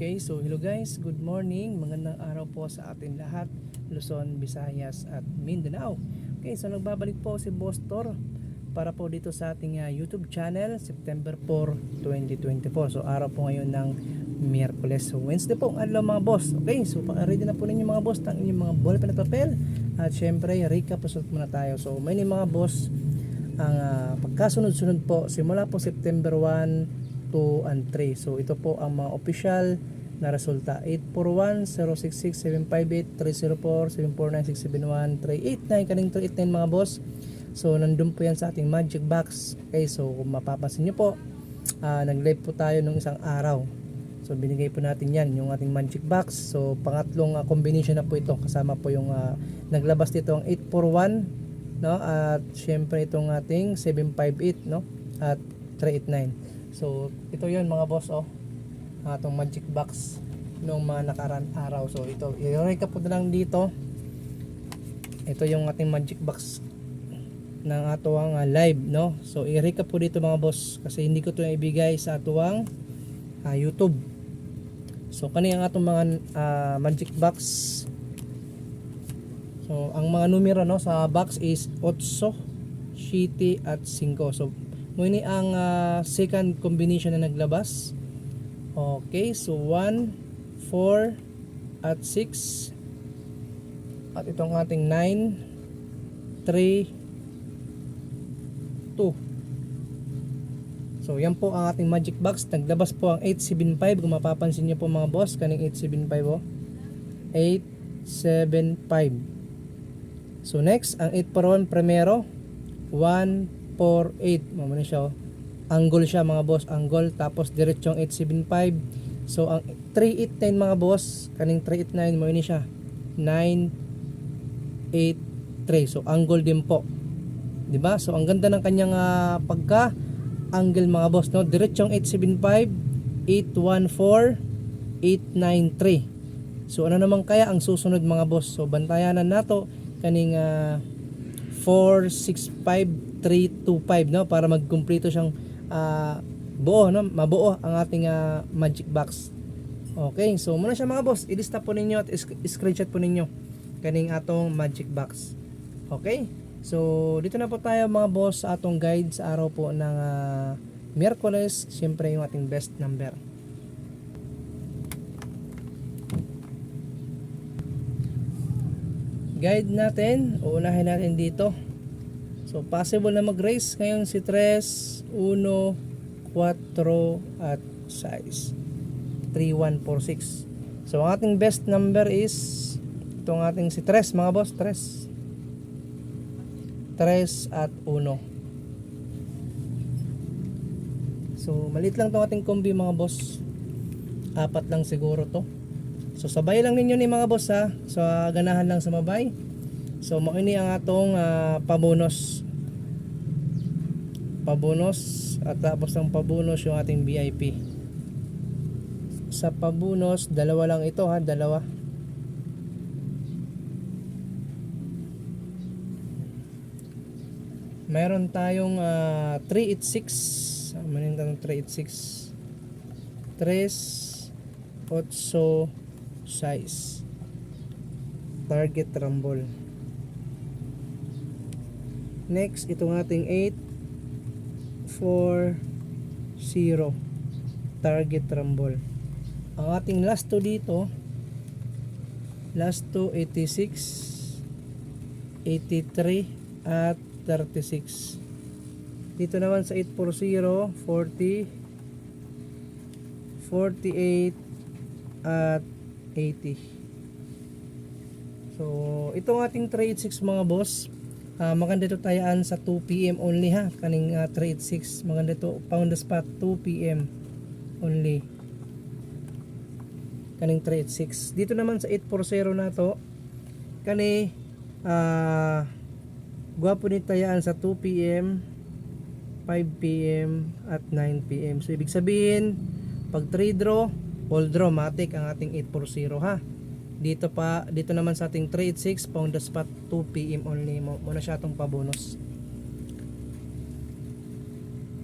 Okay, so hello guys, good morning. Magandang araw po sa atin lahat, Luzon, Visayas at Mindanao. Okay, so nagbabalik po si Boss Tor para po dito sa ating ah, YouTube channel, September 4, 2024. So araw po ngayon ng Miyerkules. Wednesday po adlaw mga boss. Okay, so paka-ready na po ninyo mga boss ng inyong mga ballpen at papel. At syempre, recap result muna tayo. So may mga boss ang ah, pagkasunod-sunod po simula po September 1 2 and 3. So ito po ang mga official na resulta. 841 066 758 304 749 671 389 kaning 389 mga boss. So nandun po yan sa ating magic box. Okay, so kung mapapansin nyo po, ah, nag-live po tayo nung isang araw. So binigay po natin yan, yung ating magic box. So pangatlong ah, combination na po ito. Kasama po yung ah, naglabas dito ang 841 no at syempre itong ating 758 no at 389 so ito yon mga boss oh. Atong magic box nung mga nakaraan araw. So ito i-recap po na lang dito. Ito yung ating magic box ng atuang ah, live no? So i-recap po dito mga boss kasi hindi ko to ibigay sa atuang ah, YouTube. So kani ang atong mga ah, magic box. So, ang mga numero no sa box is 8, 7 at 5. So, muni ang ah, second combination na naglabas. Okay, so 1, 4 at 6. At itong ating 9, 3, 2. So, yan po ang ating magic box. Naglabas po ang 875. Kung mapapansin niyo po mga boss, kaning 875 oh. 875. So next, ang 8 for 1 primero, 1, 4.8 mo na siya oh. angle siya mga boss angle. Tapos diretsong 875 so ang 389 mga boss kaning 389 mo ini siya 983 so angle din po. 'di ba so ang ganda ng kanyang uh, pagka angle mga boss no? Diretsong 875 814 893 so ano naman kaya ang susunod mga boss? So bantayanan nato kaning ah, uh, 465 325 no? Para magkumpleto siyang uh, buo no? Mabuo ang ating uh, magic box. Okay so muna siya mga boss. Ilista po ninyo at screenshot po ninyo kaning atong magic box. Okay? So dito na po tayo mga boss sa atong guide sa araw po ng uh, Miyerkules. Syempre yung ating best number. Guide natin. Uunahin natin dito. So, possible na mag-race ngayon si 3, 1, 4, at 6. 3, 1, 4, 6. So, ang ating best number is itong ating si 3, mga boss, 3. 3 at 1. So, malit lang itong ating kombi mga boss. Apat lang siguro to. So sabay lang ninyo ni mga boss ha. So ah, ganahan lang sumabay. So mo ini ang atong ah, pabonus. Pabonus at tapos ng pabonus yung ating VIP. Sa pabonus, dalawa lang ito ha, dalawa. Meron tayong ah, 386. Ano yung tanong 386? 3 8 size target rumble next itong ating 8 4 0 target rumble. Ang ating last 2 dito last 2 86 83 at 36 dito naman sa 840 40 48 at 80 so itong ating 386 mga boss ah, maganda ito tayaan sa 2pm only ha? Kaning ah, 386 maganda ito pound the spot 2pm only. Kaning 386 dito naman sa 840 na to kani ah gwapo ni tayaan sa 2pm 5pm at 9pm so ibig sabihin pag 3 draw all draw matic ang ating 840 ha dito pa dito naman sa ating 386 pound the spot 2 pm only mo muna siya itong pabonus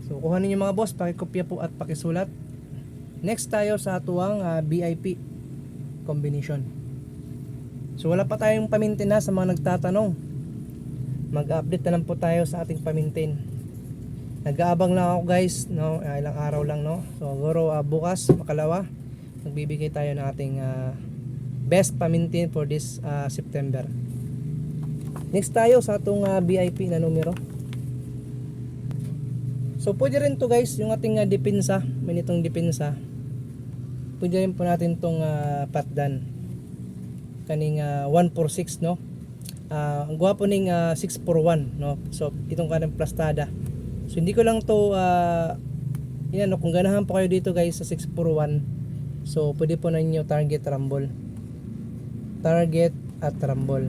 so kuha ninyo mga boss pakikopya po at pakisulat Next tayo sa atuang ah, BIP combination. So wala pa tayong pamintin na sa mga nagtatanong. Mag-update na lang po tayo sa ating pamintin. Nag-aabang lang ako guys, no, ah, ilang araw lang no. So siguro ah, bukas, makalawa, magbibigay tayo ng ating ah, best pamintin for this ah, September. Next tayo sa atong ah, BIP na numero. So pwede rin to guys, yung ating uh, depensa, may nitong depensa. Pwede rin po natin tong uh, patdan. Kaning uh, 146 no. Ah, ang gwapo ning uh, 641 no. So itong kanang plastada. So hindi ko lang to uh, yan no, kung ganahan po kayo dito guys sa 641. So pwede po ninyo target rumble. Target at rumble.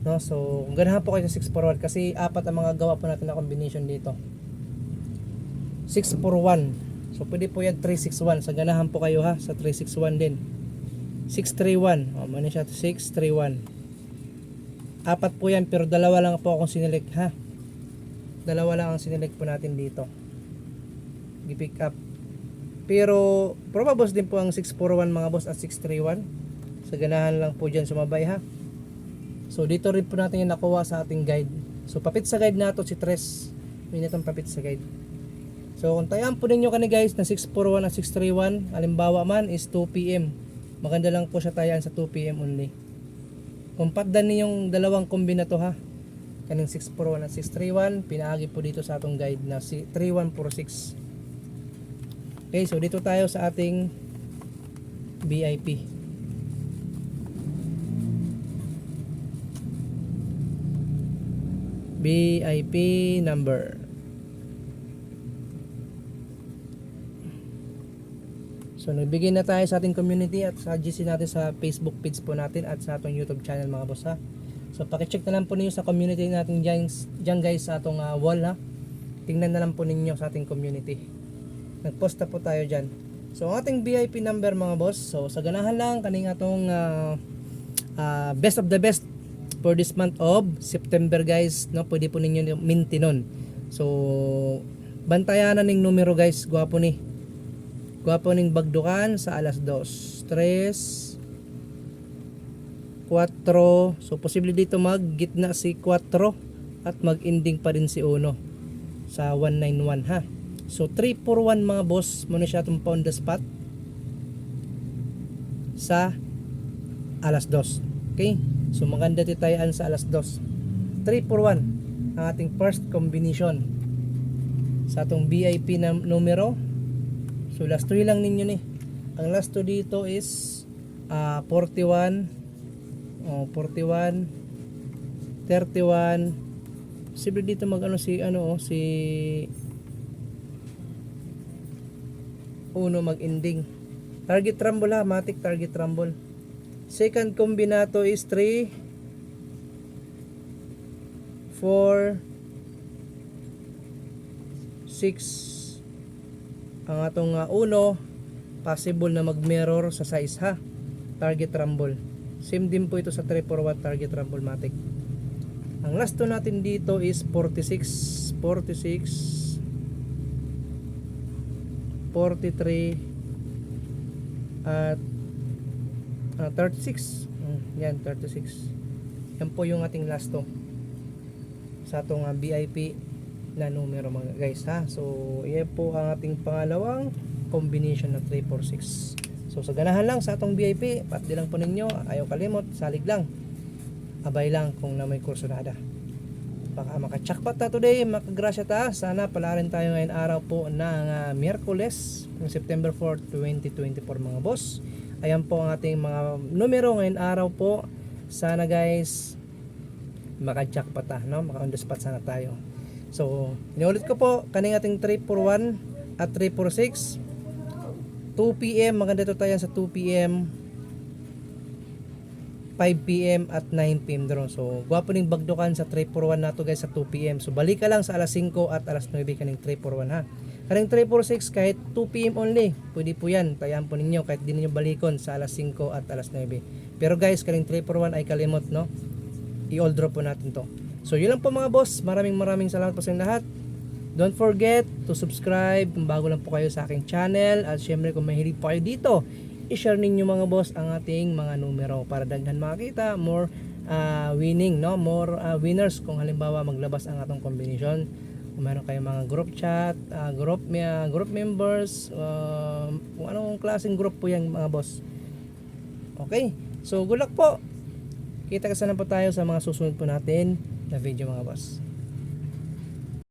No, so ganahan po kayo sa 641 kasi apat ang mga gawa po natin na combination dito. 641. So pwede po yan 361. Sa ganahan po kayo ha sa 361 din. 631. O, mali siya 631. Apat po yan pero dalawa lang po akong sinelect ha. Dalawa lang ang sinelect po natin dito. I-pick up. Pero probably din po ang 641 mga boss at 631. Sa ganahan lang po dyan sumabay ha. So dito rin po natin yung nakuha sa ating guide. So papit sa guide nato si Tres. May natang papit sa guide. So kung tayaan po ninyo kani guys na 641 at 631, halimbawa man is 2 PM. Maganda lang po siya tayaan sa 2 PM only. Kung patdan niyong dalawang kombinato ha. Kaning 641 at 631, pinaagi po dito sa atong guide na si 3146. Okay, so dito tayo sa ating BIP. BIP number. So nagbigay na tayo sa ating community at sa GC natin sa Facebook page po natin at sa atong YouTube channel mga boss ha. So pakicheck na lang po ninyo sa community natin dyan, dyan guys sa atong ah, wall ha. Tingnan na lang po ninyo sa ating community. Nagpost na po tayo dyan. So ating VIP number mga boss. So sa ganahan lang kaning atong ah, ah, best of the best for this month of September guys. No, pwede po ninyo mintinon. So bantayan na ning numero guys. Gwapo ni. Gwapo ning bagdukan sa alas 2. 3 4 So posible dito mag gitna si 4 at mag-ending pa rin si 1 sa 191 ha. So 341 mga boss, muna siya itong on the spot sa alas 2. Okay? So maganda titayaan sa alas 2. 341 ang ating first combination sa atong VIP na numero So last 2 lang ninyo ni. Ang last 2 dito is ah, 41 oh, 41 31 Posible dito mag ano si ano oh, si uno mag ending. Target rumble ha, matic target rumble. Second combinato is 3 4 6 ang atong uh, uno possible na mag-mirror sa size ha? Target rumble. Same din po ito sa 341 target rumble matic ang last to natin dito is 46 46 43 at ah, 36 Mm, yan 36 yan po yung ating last to. Sa atong ah, VIP na numero mga guys ha? So yan po ang ating pangalawang combination na 346 so sa ganahan lang sa atong VIP pati lang po ninyo ayaw kalimot salig lang. Abay lang kung na may kursunada. Baka makajakpat ta today makagrasya ta. Sana pala rin tayo ngayon araw po ng uh, Miyerkules September 4, 2024 mga boss ayan po ang ating mga numero ngayon araw po sana guys makajakpat ta no maka on the spot sana tayo So, inulit ko po, kaning ating 341 at 346. 2 p.m. Maganda ito tayo sa 2 p.m. 5 p.m. at 9 p.m. doon. So, gwapo ning bagdukan sa 341 nato guys sa 2 p.m. So, balik ka lang sa alas 5 at alas 9 kaning 341 ha. Kaning 346 kahit 2 p.m. only, pwede po yan. Tayaan po ninyo kahit di ninyo balikon sa alas 5 at alas 9. Pero guys, kaning 341 ay kalimot no. I-all drop po natin to. So yun lang po mga boss. Maraming maraming salamat po sa lahat. Don't forget to subscribe kung bago lang po kayo sa aking channel at syempre kung mahilig po kayo dito, i-share ninyo mga boss ang ating mga numero para daghan makita more ah, winning no more ah, winners kung halimbawa maglabas ang atong combination kung meron kayong mga group chat ah, group ah, group members ah, kung anong klaseng group po yan mga boss. Okay so good luck po. Kita kasana po tayo sa mga susunod po natin na video mga boss